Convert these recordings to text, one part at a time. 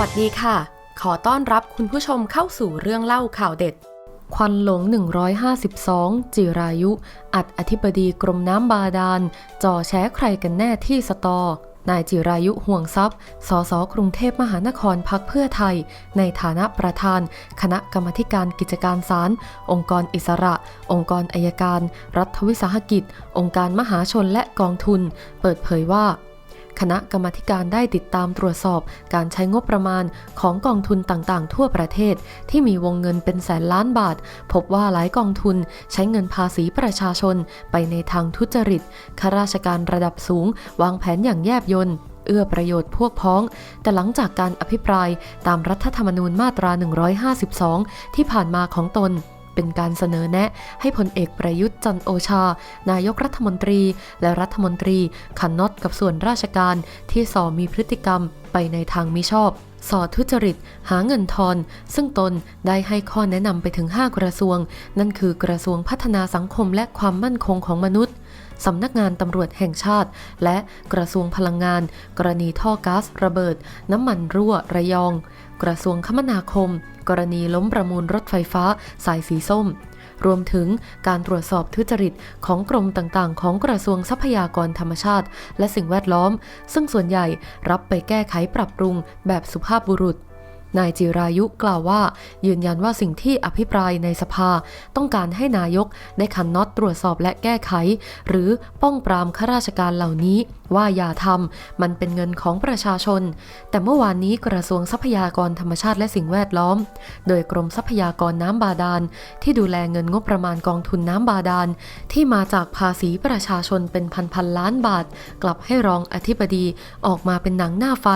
วัสดีค่ะ ขอต้อนรับคุณผู้ชมเข้าสู่เรื่องเล่าข่าวเด็ด ควันหลง 152 จิรายุ อัดอธิบดีกรมน้ำบาดาลจ่อแช้ใครกันแน่ที่สตอ นายจิรายุห่วงทรัพย์ สสกรุงเทพมหานครพักเพื่อไทย ในฐานะประธาน คณะกรรมการกิจการศาล องค์กรอิสระ องค์กรอายการ รัฐวิสาหกิจ องค์การมหาชนและกองทุน เปิดเผยว่า คณะกรรมการได้ติดตามตรวจสอบการใช้งบประมาณของกองทุนต่างๆ ทั่วประเทศ ที่มีวงเงินเป็นแสนล้านบาท พบว่าหลายกองทุนใช้เงินภาษีประชาชนไปในทางทุจริตข้าราชการระดับสูง วางแผนอย่างแยบยลเอื้อประโยชน์พวกพ้อง แต่หลังจากการอภิปรายตามรัฐธรรมนูญมาตรา 152 ที่ผ่านมาของตน เป็นการเสนอแนะให้พลเอกประยุทธ์จันโอชา นายกรัฐมนตรี และรัฐมนตรีขันน็อตกับส่วนราชการที่สอมีพฤติกรรมไปในทางมิชอบสอดทุจริต หาเงินทอน ซึ่งตนได้ให้ข้อแนะนำไปถึง 5 กระทรวง นั่นคือกระทรวงพัฒนาสังคมและความมั่นคงของมนุษย์ สำนักงานตำรวจแห่งชาติ และกระทรวงพลังงาน กรณีท่อก๊าซระเบิด น้ำมันรั่วระยอง กระทรวงคมนาคม กรณีล้มประมูลรถไฟฟ้าสายสีส้ม รวมถึงการตรวจสอบทุจริตของกรมต่างๆ ของกระทรวงทรัพยากรธรรมชาติ และสิ่งแวดล้อม ซึ่งส่วนใหญ่รับไปแก้ไขปรับปรุงแบบสุภาพบุรุษ นายจิรายุกล่าวว่า ยืนยันว่าสิ่งที่อภิปรายในสภา ต้องการให้นายกได้ขันน็อตตรวจสอบและแก้ไข หรือป้องปรามข้าราชการเหล่านี้ ว่าอย่าทำมันเป็นเงินของประชาชน แต่เมื่อวานนี้กระทรวงทรัพยากรธรรมชาติและสิ่งแวดล้อม โดยกรมทรัพยากรน้ำบาดาล ที่ดูแลเงินงบประมาณกองทุนน้ำบาดาล ที่มาจากภาษีประชาชนเป็นพันพันๆล้านบาท กลับให้รองอธิบดีออกมาเป็นหนังหน้าไฟ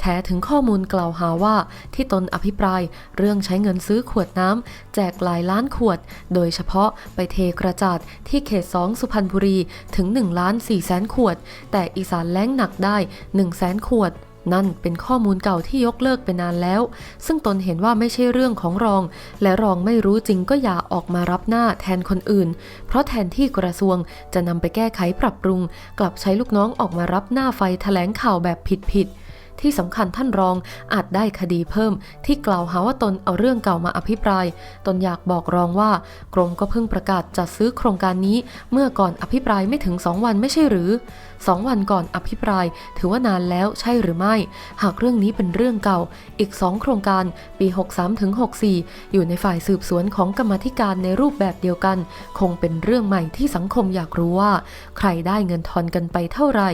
แถถึงข้อมูลกล่าวหาว่าที่ที่ตนอภิปรายเรื่องใช้เงินซื้อขวดน้ำแจกหลายล้านขวด โดยเฉพาะไปเทกระจาดที่เขต2สุพรรณบุรีถึง1ล้าน4แสนขวด แต่อีสานแล้งหนักได้1แสนขวดนั่นเป็นข้อมูลเก่าที่ยกเลิกไปนานแล้ว ซึ่งตนเห็นว่าไม่ใช่เรื่องของรอง และรองไม่รู้จริงก็อย่าออกมารับหน้าแทนคนอื่น เพราะแทนที่กระทรวงจะนำไปแก้ไขปรับปรุง กลับใช้ลูกน้องออกมารับหน้าไฟแถลงข่าวแบบผิดๆ ที่สำคัญท่านรองอาจได้คดีเพิ่ม ที่กล่าวหาว่าตนเอาเรื่องเก่ามาอภิปราย ตนอยากบอกรองว่า กรมก็เพิ่งประกาศจัดซื้อโครงการนี้ เมื่อก่อนอภิปรายไม่ถึง2วันไม่ใช่หรือ2วันก่อนอภิปราย ถือว่านานแล้วใช่หรือไม่ หากเรื่องนี้เป็นเรื่องเก่า อีก2โครงการปี 63ถึง64 อยู่ในฝ่ายสืบสวนของกรรมธิการในรูปแบบเดียวกัน คงเป็นเรื่องใหม่ที่สังคมอยากรู้ว่า ใครได้เงินทอนกันไปเท่าไหร่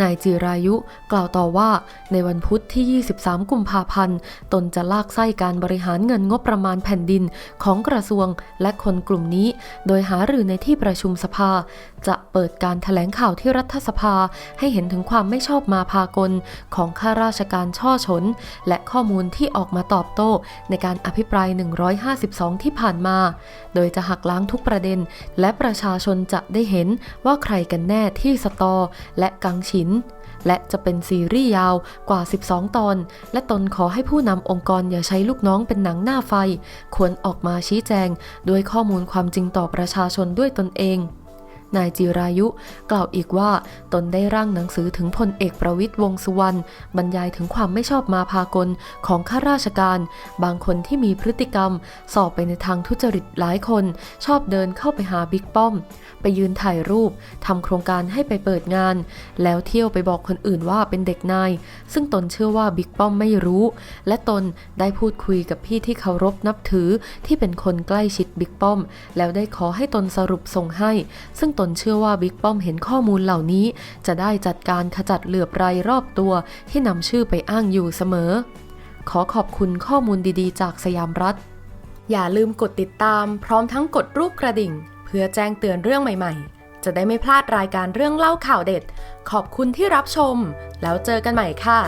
นายจิรายุกล่าวต่อว่า ในวันพุธที่ 23 กุมภาพันธ์ ตนจะลากไส้การบริหารเงินงบประมาณแผ่นดินของกระทรวงและคนกลุ่มนี้ โดยหารือในที่ประชุมสภา จะเปิดการถแถลงข่าวที่รัฐสภาให้เห็นถึงความไม่ชอบมาพากลของข้าราชการช่อชน และข้อมูลที่ออกมาตอบโต้ในการอภิปราย 152 ที่ผ่านมา โดยจะหักล้างทุกประเด็น และประชาชนจะได้เห็นว่าใครกันแน่ที่สตอและกังฉิน และจะเป็นซีรีส์ยาวกว่า 12 ตอน และตนขอให้ผู้นำองค์กรอย่าใช้ลูกน้องเป็นหนังหน้าไฟ ควรออกมาชี้แจง ด้วยข้อมูลความจริงต่อประชาชนด้วยตนเอง นายจิรายุ กล่าวอีกว่า ตนได้ร่างหนังสือถึงพลเอกประวิตยวงสุวรรณบรรยายถึงความไม่ชอบมาพากลของข้าราชการ บางคนที่มีพฤติกรรม สอบไปในทางทุจริตหลายคน ชอบเดินเข้าไปหาบิ๊กป้อม ไปยืนถ่ายรูปทำโครงการให้ไปเปิดงาน แล้วเที่ยวไปบอกคนอื่นว่าเป็นเด็กนาย ซึ่งตนเชื่อว่าบิ๊กป้อมไม่รู้ และตนได้พูดคุยกับพี่ที่เคารพนับถือที่เป็นคนใกล้ชิดบิ๊กป้อม แล้วได้ขอให้ตนสรุปส่งให้ ซึ่งตนเชื่อว่าบิ๊กป้อมเห็นข้อมูลเหล่านี้ จะได้จัดการขจัดเหลือบไรรอบตัวที่นำชื่อไปอ้างอยู่เสมอ ขอขอบคุณข้อมูลดีๆ จากสยามรัฐ อย่าลืมกดติดตาม พร้อมทั้งกดรูปกระดิ่ง เพื่อแจ้งเตือนเรื่องใหม่ๆ จะได้ไม่พลาดรายการเรื่องเล่าข่าวเด็ด ขอบคุณที่รับชม แล้วเจอกันใหม่ค่ะ